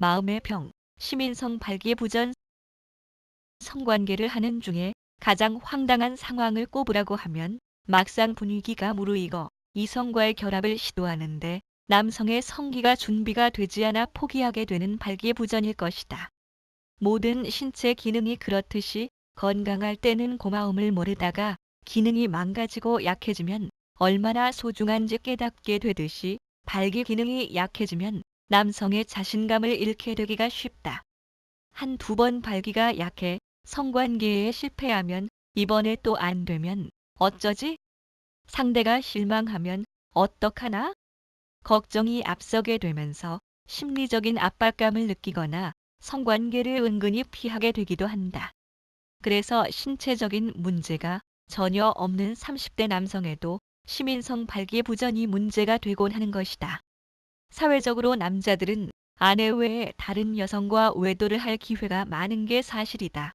마음의 병, 시민성 발기부전 성관계를 하는 중에 가장 황당한 상황을 꼽으라고 하면 막상 분위기가 무르익어 이성과의 결합을 시도하는데 남성의 성기가 준비가 되지 않아 포기하게 되는 발기부전일 것이다. 모든 신체 기능이 그렇듯이 건강할 때는 고마움을 모르다가 기능이 망가지고 약해지면 얼마나 소중한지 깨닫게 되듯이 발기 기능이 약해지면 남성의 자신감을 잃게 되기가 쉽다. 한 두 번 발기가 약해 성관계에 실패하면 이번에 또 안 되면 어쩌지? 상대가 실망하면 어떡하나? 걱정이 앞서게 되면서 심리적인 압박감을 느끼거나 성관계를 은근히 피하게 되기도 한다. 그래서 신체적인 문제가 전혀 없는 30대 남성에도 시민성 발기부전이 문제가 되곤 하는 것이다. 사회적으로 남자들은 아내 외에 다른 여성과 외도를 할 기회가 많은 게 사실이다.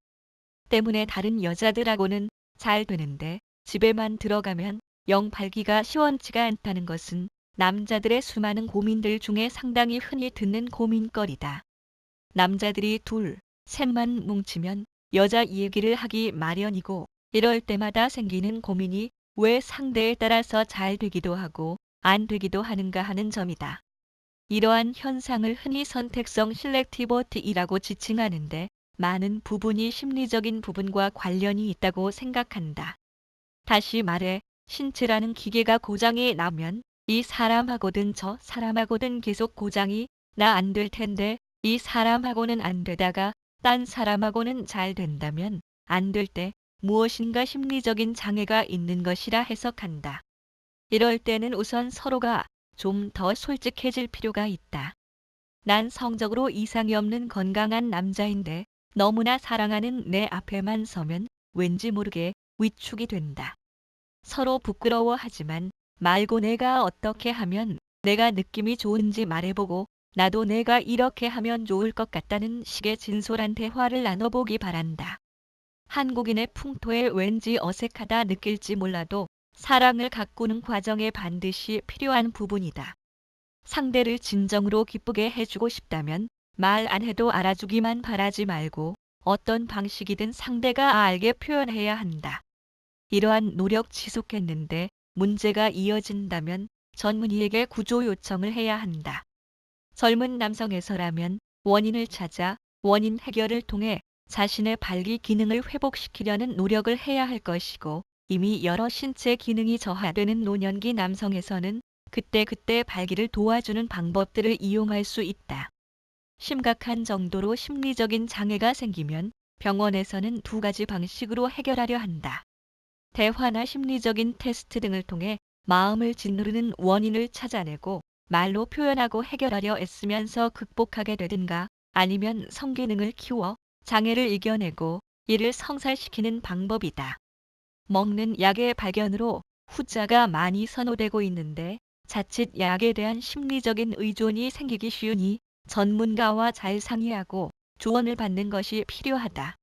때문에 다른 여자들하고는 잘 되는데 집에만 들어가면 영 발기가 시원치가 않다는 것은 남자들의 수많은 고민들 중에 상당히 흔히 듣는 고민거리다. 남자들이 둘, 셋만 뭉치면 여자 얘기를 하기 마련이고 이럴 때마다 생기는 고민이 왜 상대에 따라서 잘 되기도 하고 안 되기도 하는가 하는 점이다. 이러한 현상을 흔히 선택성 실렉티버티이라고 지칭하는데 많은 부분이 심리적인 부분과 관련이 있다고 생각한다. 다시 말해 신체라는 기계가 고장이 나면 이 사람하고든 저 사람하고든 계속 고장이 나 안 될 텐데 이 사람하고는 안 되다가 딴 사람하고는 잘 된다면 안 될 때 무엇인가 심리적인 장애가 있는 것이라 해석한다. 이럴 때는 우선 서로가 좀 더 솔직해질 필요가 있다. 난 성적으로 이상이 없는 건강한 남자인데 너무나 사랑하는 내 앞에만 서면 왠지 모르게 위축이 된다. 서로 부끄러워하지만 말고 내가 어떻게 하면 내가 느낌이 좋은지 말해보고 나도 내가 이렇게 하면 좋을 것 같다는 식의 진솔한 대화를 나눠보기 바란다. 한국인의 풍토에 왠지 어색하다 느낄지 몰라도 사랑을 가꾸는 과정에 반드시 필요한 부분이다. 상대를 진정으로 기쁘게 해주고 싶다면 말 안 해도 알아주기만 바라지 말고 어떤 방식이든 상대가 알게 표현해야 한다. 이러한 노력 지속했는데 문제가 이어진다면 전문의에게 구조 요청을 해야 한다. 젊은 남성에서라면 원인을 찾아 원인 해결을 통해 자신의 발기 기능을 회복시키려는 노력을 해야 할 것이고 이미 여러 신체 기능이 저하되는 노년기 남성에서는 그때그때 발기를 도와주는 방법들을 이용할 수 있다. 심각한 정도로 심리적인 장애가 생기면 병원에서는 두 가지 방식으로 해결하려 한다. 대화나 심리적인 테스트 등을 통해 마음을 짓누르는 원인을 찾아내고 말로 표현하고 해결하려 애쓰면서 극복하게 되든가 아니면 성기능을 키워 장애를 이겨내고 이를 성살시키는 방법이다. 먹는 약의 발견으로 후자가 많이 선호되고 있는데 자칫 약에 대한 심리적인 의존이 생기기 쉬우니 전문가와 잘 상의하고 조언을 받는 것이 필요하다.